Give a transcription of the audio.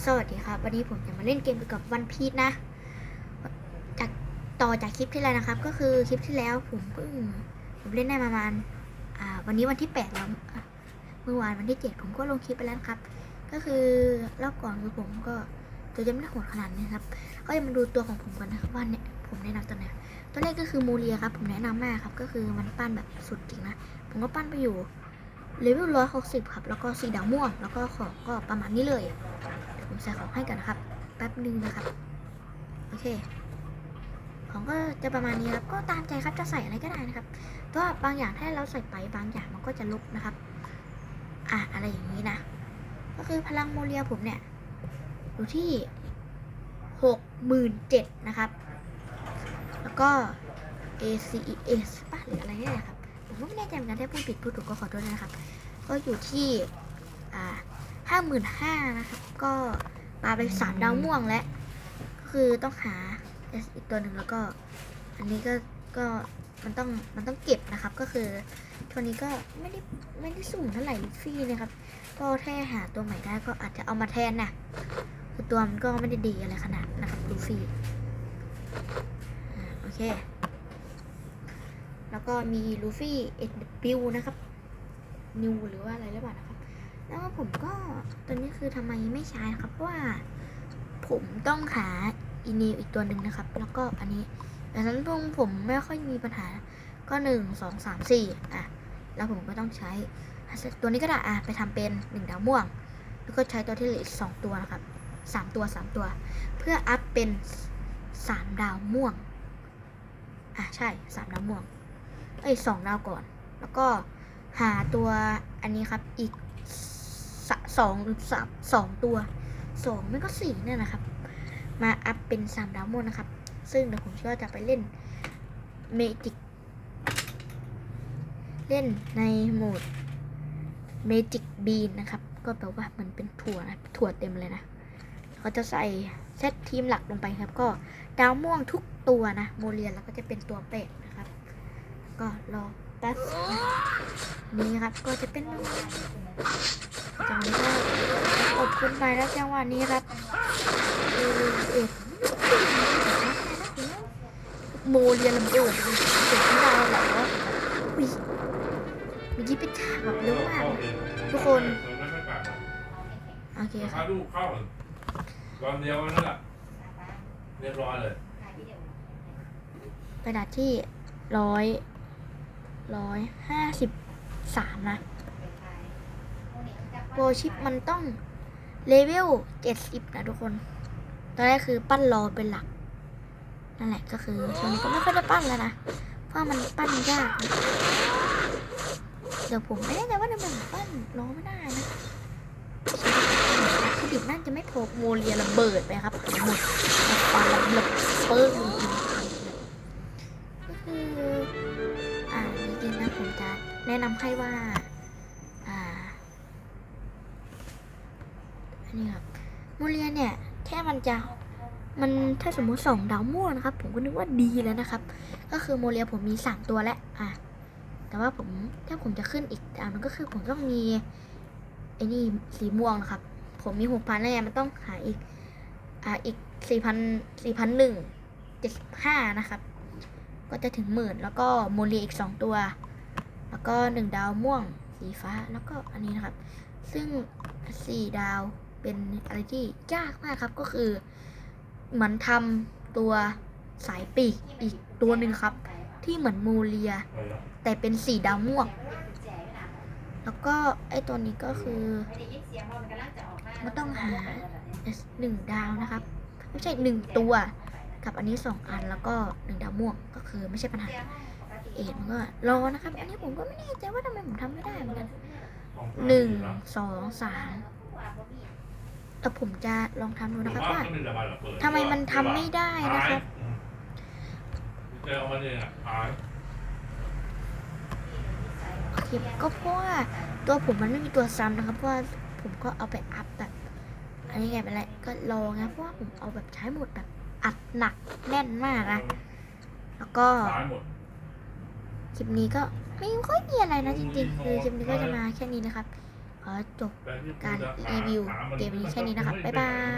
สวัสดีครับ วันนี้ผมจะมาเล่นเกมเกี่ยวกับวันพีชนะ จากต่อจากคลิปที่แล้วนะครับ ก็คือคลิปที่แล้วผมเพิ่งผมเล่นได้ประมาณอ่าวันนี้วันที่แปดแล้วเมื่อวานวันที่เจ็ดผมก็ลงคลิปไปแล้วครับ ก็คือรอบก่อนคือผมก็ตัวจะไม่ได้โหดขนาดนี้ครับ ก็จะมาดูตัวของผมกันนะครับว่าเนี่ยผมแนะนำตัวไหนตัวแรกก็คือมูเรียครับ ผมแนะนำมากครับ ก็คือมันปั้นแบบสุดจริงนะ ผมก็ปั้นไปอยู่เลเวลร้อยหกสิบครับ แล้วก็สีดาวม่วง แล้วก็ของก็ประมาณนี้เลย ผมใส่ของให้กันนะครับ แป๊บหนึงนะครับ โอเค ของก็จะประมาณนี้ครับ ก็ตามใจครับจะใส่อะไรก็ได้นะครับเพราะว่าบางอย่างถ้าเราใส่ไปบางอย่างมันก็จะลุกนะครับ อะอะไรอย่างนี้นะ ก็คือพลังโมเรียผมเนี่ยอยู่ที่หกหมื่นเจ็ดนะครับ แล้วก็ ACES ป่ะหรืออะไรนี่ยนะครับ ผมก็ไม่แน่ใจเหมือนกันถ้าพูดผิดพูดถูกก็ขอโทษนะครับ ก็อยู่ที่ อ่าห้าหมื่นห้านะครับ ก็ ปาไปสามดาวม่วงแล้วคือต้องหา S อีกตัวหนึ่งแล้วก็ อันนี้ก็ก็มันต้องมันต้องเก็บนะครับก็คือตัวนี้ก็ไม่ได้ไม่ได้สูงเท่าไหร่ลูฟี่นะครับ ก็แค่หาตัวใหม่ได้ก็อาจจะเอามาแทนนะคือตัวมันก็ไม่ได้ดีอะไรขนาดนะครับลูฟี่โอเค แล้วก็มีลูฟี่เอ็ดบิวนะครับนิวหรือว่าอะไรหรือเปล่านะครับ แล้วผมก็ตอนนี้คือทำไมไม่ใช้นะครับเพราะว่า ผมต้องหาอีนิวอีกตัวหนึ่งนะครับ แล้วก็อันนี้ดังนั้นพวกผมไม่ค่อยมีปัญหาก็หนึ่งสองสามสี่อะแล้วผมก็ต้องใช้ตัวนี้ก็ได้อะไปทำเป็นหนึ่งดาวม่วง แล้วก็ใช้ตัวที่เหลืออีกสองตัวนะครับสามตัวสามตัว เพื่ออัพเป็นสามดาวม่วงอะใช่สามดาวม่วงเอ้ยสองดาวก่อน แล้วก็หาตัวอันนี้ครับอีก สองหรือสามสองตัวสองไม่ก็สี่เนี่ยนะครับ มาอัพเป็นสามดาวม่วงนะครับ ซึ่งเดี๋ยวผมก็จะไปเล่นเมจิกเล่นในโหมดเมจิกบีนนะครับ ก็แปลว่ามันเป็นถั่วนะถั่วเต็มเลยนะเขาจะใส่เซตทีมหลักลงไปครับ ก็ดาวม่วงทุกตัวนะ โมเรียนแล้วก็จะเป็นตัวเป็ดนะครับ ก็รอ แป๊บนะนี่ครับก็จะเป็นจังหวะนี้ก็อบขึ้นไปแล้วจังหวะนี้ครับเออเอ็ดโมเรียนลำเบิดเป็นสิ่งที่เราเหรออุ้ยเมื่อกี้เป็นฉากแบบเร็วมากเลยทุกคนโอเคคพารับลูกเข้าตอนเดียวนั่นแหละเรียบร้อยเลยกระดาษที่ร้อย ร้อยห้าสิบสามนะโปรชิปมันต้องเลเวลเจ็ดสิบนะทุกคน ตอนแรกคือปั้นรอเป็นหลัก นั่นแหละก็คือช่วงนี้ก็ไม่ค่อยได้ปั้นแล้วนะ เพราะมันปั้นยากนะเดี๋ยวผมไม่แน่ใจว่าทำไมผมปั้นรอไม่ได้นะคือดิบน่าจะไม่พอโมเรียระเบิดไปครับหมดฟันระเบิดเปิ้ง นะนำให้ว่าอ่าอันนี้ครับโมเรียเนี่ยแค่มันจะมันถ้าสมมุติสองดาวม่วงนะครับ ผมก็นึกว่าดีแล้วนะครับ ก็คือโมเรียผมมีสามตัวแล้วอะแต่ว่าผมถ้าผมจะขึ้นอีกอันมันก็คือผมต้องมีไอ้นี่สีม่วงนะครับ ผมมีหกพันแล้วไงมันต้องหาอีกอ่าอีกสี่พันสี่พันหนึ่งเจ็ดสิบห้านะครับ ก็จะถึงหมื่นแล้วก็โมเรียอีกสองตัว แล้วก็หนึ่งดาวม่วงสีฟ้าแล้วก็อันนี้นะครับ ซึ่งสี่ดาวเป็นอะไรที่ยากมากครับก็คือเหมือนทำตัวสายปีกอีกตัวหนึ่งครับ ที่เหมือนโมเรีย แต่เป็นสีดาวม่วง แล้วก็ไอตัวนี้ก็คือมันต้องหาหนึ่งดาวนะครับ ไม่ใช่หนึ่งตัว กับอันนี้สองอันแล้วก็หนึ่งดาวม่วงก็คือไม่ใช่ปัญหา เอ็ดมันก็รอนะครับ อันนี้ผมก็ไม่แน่ใจว่าทำไมผมทำไม่ได้เหมือนกันหนึ่งสองสามแต่ผมจะลองทำดูนะครับว่าทำไมมันทำไม่ได้นะครับเจอมันเองอะตายโอเคก็เพราะว่าตัวผมมันไม่มีตัวซ้ำนะครับ เพราะว่าผมก็เอาไปอัพแบบ อันนี้ไงเป็นไรก็รอไงเพราะว่าผมเอาแบบใช้หมดแบบอัดหนักแน่นมากนะ แล้วก็ตายหมด ลิปนี้ก็ไม่ค่อยมีอะไรนะจริงๆ คือคลิปนี้ก็จะมาแค่นี้นะครับขอจบการรีวิวเกมนี้แค่นี้นะครับ บ๊ายบาย